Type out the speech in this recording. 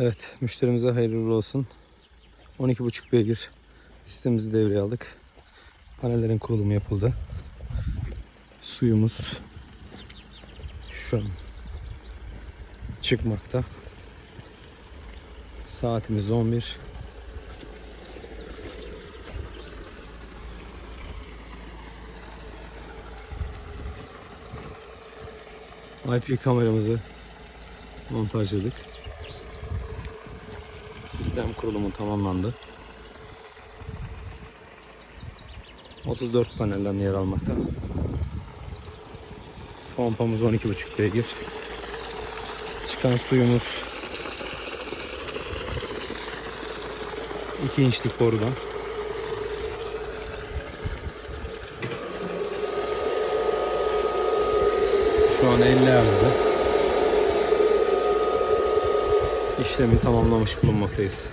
Evet, müşterimize hayırlı olsun. 12.5 beygir sistemimizi devreye aldık. Panellerin kurulumu yapıldı. Suyumuz şu an çıkmakta. Saatimiz 11. IP kameramızı montajladık. Sistem kurulumu tamamlandı. 34 panelden yer almakta. Pompamız 12.5 beygir. Çıkan suyumuz 2 inçlik borudan. Şu an 50 Hz'de işlemi tamamlamış bulunmaktayız.